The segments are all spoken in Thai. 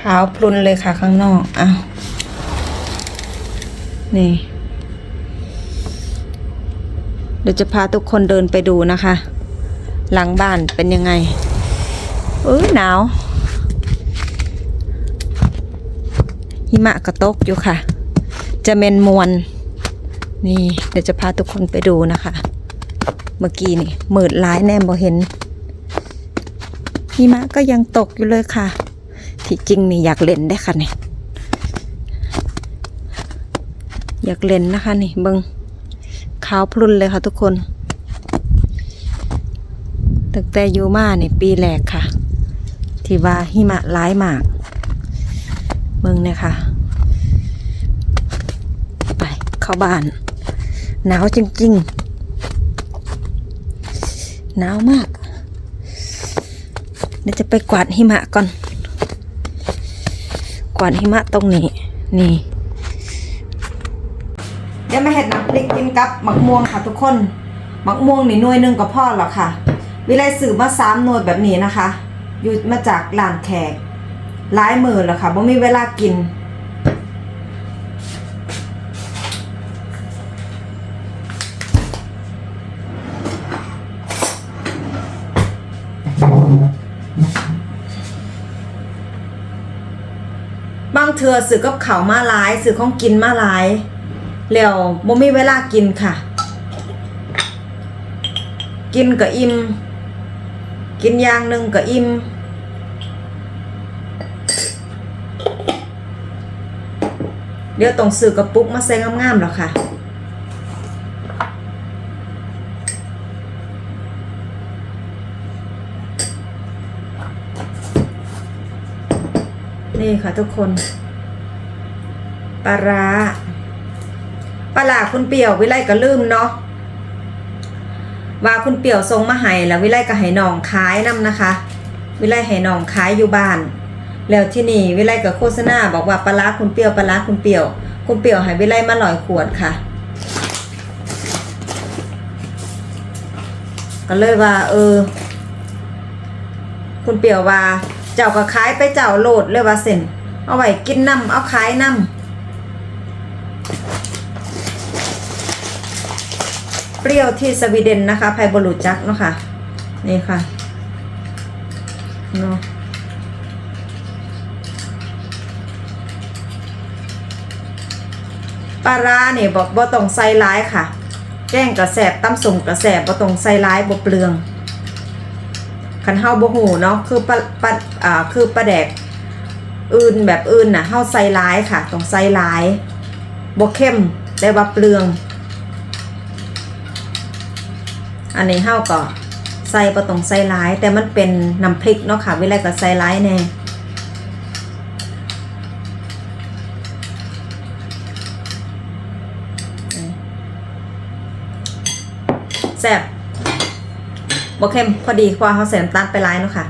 ขาวพลุนเลยค่ะข้างนอกอ้าวนี่ เดี๋ยวจะพาทุกคนเดินไปดูนะคะ หลังบ้านเป็นยังไงเอ้ยหนาว หิมะกระตกอยู่ค่ะ จะเมนมวนนี่เดี๋ยวจะพาทุกคนไปดูนะคะ เมื่อกี้นี่มืดร้ายแน่บ่เห็นหิมะก็ยังตกอยู่เลยค่ะ ที่จริงนี่อยากเล่นได้ค่ะนี่อยากเล่นนะคะนี่เบิงขาวพลุนเลยค่ะทุกคนตั้งแต่อยู่มาเนี่ยปีแรกค่ะ ที่ว่าหิมะร้ายมากเบิงเนี่ยค่ะ ไปเข้าบ้าน หนาวจริงๆหนาวมากเดี๋ยวจะไปกวาดหิมะก่อน กวาดหิมะตรงนี้ นี่ เดี๋ยวมาเห็ดน้ำพริกกินกับหมักม่วงค่ะทุกคนหมักม่วงนี่หน่วยหนึ่งก็พอแล้วค่ะ วิไลสื่อมาสามหน่วยแบบนี้นะคะ อยู่มาจากลานแขกหลายมือแล้วค่ะบ่มีเวลากิน บางเทือสื่อกับเขามาหลายสื่อของกินมาหลายแล้วบ่มีเวลากินค่ะ กินก็อิ่มกินอย่างหนึ่งก็อิ่มเดี๋ยวต้องสื่อกระปุกมาใส่งามๆแล้วค่ะ นี่ค่ะทุกคน ปลาร้าปลาคุณเปี่ยววิไลก็ลืมเนาะว่าคุณเปี่ยวทรงมาให้แล้ววิไลก็ให้น้องขายนํนะคะ วิไลให้น้องขายอยู่บ้าน แล้วที่นี่วิไลก็โฆษณาบอกว่าปลาร้าคุณเปี่ยวปลาร้าคุณเปี่ยว คุณเปี่ยวให้วิไลมาหลอยขวดค่ะ ก็เลยว่า เออ คุณเปี่ยวว่า เจ้าก็ขายไปเจ้าโลดเลยว่าเส้นเอาไว้กินน้ำเอาขายน้ำเปรี้ยวที่สวีเดนนะคะไพบรูจักเนาะค่ะนี่ค่ะเนาะปลาร้าเนี่ยบอกบ่ต้องใส่ร้ายค่ะ แกงกระแสบตำส่งกระแสบบ่ต้องใส่ร้ายบ่เปลือง คันเฮาบ่ฮู้เนาะคือปลาปลาอ่าคือปลาแดกอื่นแบบอื่นน่ะเฮาใส่ร้ายค่ะต้องใส่ร้ายบ่เข้มแต่ว่าเปลือง อันนี้เฮาก็ใส่บ่ต้องใส่ร้าย แต่มันเป็นน้ำพริกเนาะค่ะเวลาก็ใส่ร้ายแน่แซ่บ บ่เข้มพอดีพราเขาใส่น้ำตาลไปร้ายเนาะค่ะ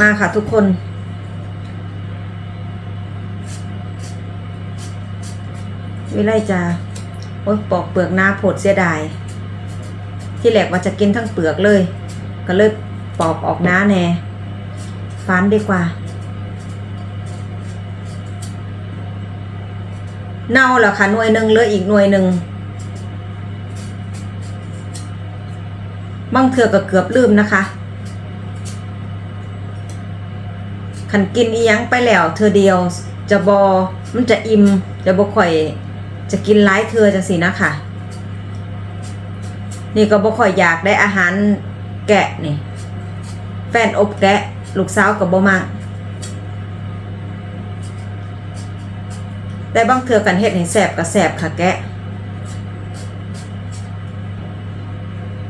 มาค่ะทุกคน วิไลจะโอ๊ยปอกเปลือกหน้าโผดเสียดาย ที่แหลกว่าจะกินทั้งเปลือกเลย ก็เลยปอกออกหน้าแน่ฟันดีกว่า เน่าแล้วค่ะหน่วยหนึ่งเหลืออีกหน่วยหนึ่ง บางเถื่อก็เกือบลืมนะคะขันกินอียังไปแล้วเธอเดียวจะบอมันจะอิ่มจะบ่ค่อย จะกินหลายเธอจังสินะค่ะนี่ก็บ่ค่อยอยากได้อาหารแกะนี่แฟนอบแกะลูกสาวกับบ่มากแต่บางเถื่อกันเฮ็ดให้แสบกับแสบค่ะแกะ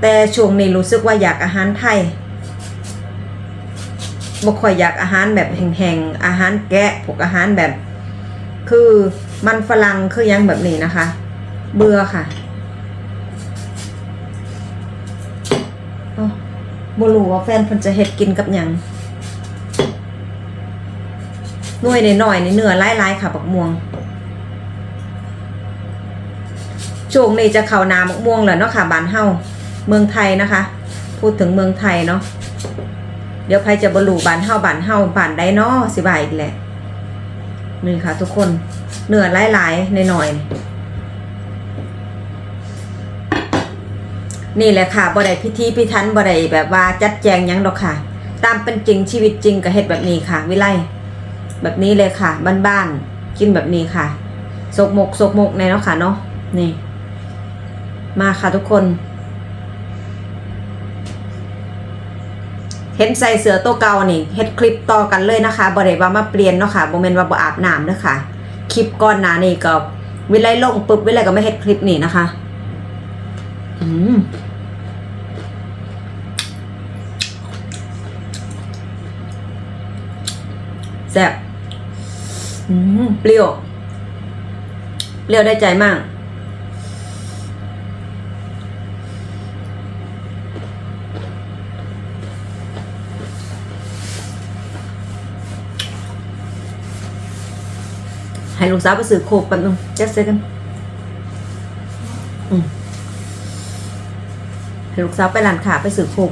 แต่ช่วงนี้รู้สึกว่าอยากอาหารไทยบ่ค่อยอยากอาหารแบบแห้งๆอาหารแกะพวกอาหารแบบ คือมันฝรั่งคือยังแบบนี้นะคะ เบื่อค่ะโอ้บ่รู้ว่าแฟนเพิ่นจะเฮ็ดกินกับหยังหน่วยน้อยๆนี่เนื้อหลายๆค่ะบักม่วงช่วงนี้จะเข้าหนามะม่วงแล้วเนาะค่ะบ้านเฮา เมืองไทยนะคะ พูดถึงเมืองไทยเนาะเดี๋ยวใครจะบรรลุบานเฮาบานเฮาบานได้เนาะสิบายอีกแหละนี่ค่ะ ทุกคนเนื้อหลายๆหน่อย นี่แหละค่ะบ่ได้พิธีพิธันบ่ได้แบบว่าจัดแจงยังดอกค่ะ ตามเป็นจริงชีวิตจริงก็เฮ็ดแบบนี้ค่ะ วิไลแบบนี้เลยค่ะ บ้านๆกินแบบนี้ค่ะสกมกสกมกในเนาะค่ะเนาะนี่ มาค่ะทุกคน เห็นใส่เสือตัวเก่านี่เฮ็ดคลิปต่อกันเลยนะคะบ่ได้ว่ามาเปลี่ยนเนาะค่ะบ่แม่นว่าบ่อาบน้ำเด้อค่ะคลิปก่อนหน้านี่ก็วิไลลงปุ๊บวิไลก็ไม่เฮ็ดคลิปนี่นะคะอืมแซ่บอืมเปรี้ยวเปรี้ยวได้ใจมาก ให้ลูกสาวไปซื้อโคกแป๊บนึงจัดเซกันอืมให้ลูกสาวไปร้านค้าไปซื้อโคก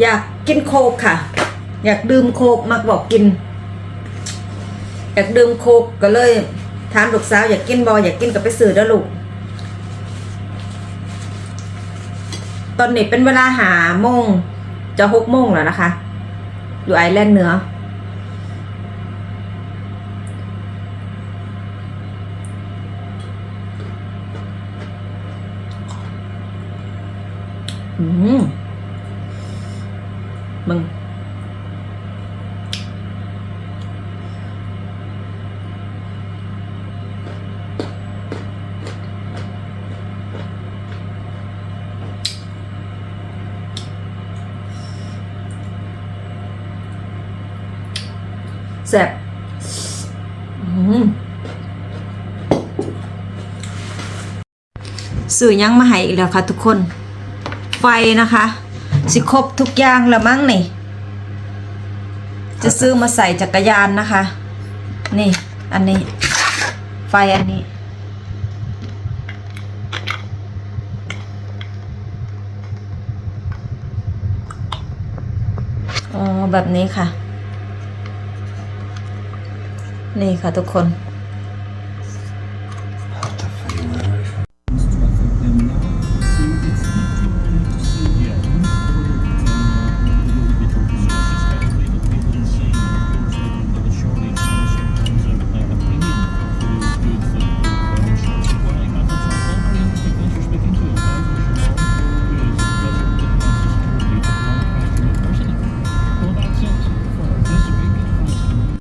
อยากกินโคกค่ะ อยากดื่มโคกมักบอกกิน อยากดื่มโคกก็เลยถามลูกสาวอยากกินบออยากกินก็ไปซื้อเด้อลูก อนนี้เป็นเวลาหาโมงจะหกโมงแล้วนะคะ อยู่ไอแลนด์เหนืออืม แซ่บสื่อยังมาให้อีกแล้วค่ะทุกคน ไฟนะคะ สิครบทุกอย่างแล้วมั้งนี่ จะซื้อมาใส่จักรยานนะคะ นี่ อันนี้ ไฟอันนี้อ๋อแบบนี้ค่ะ นี่ค่ะทุกคน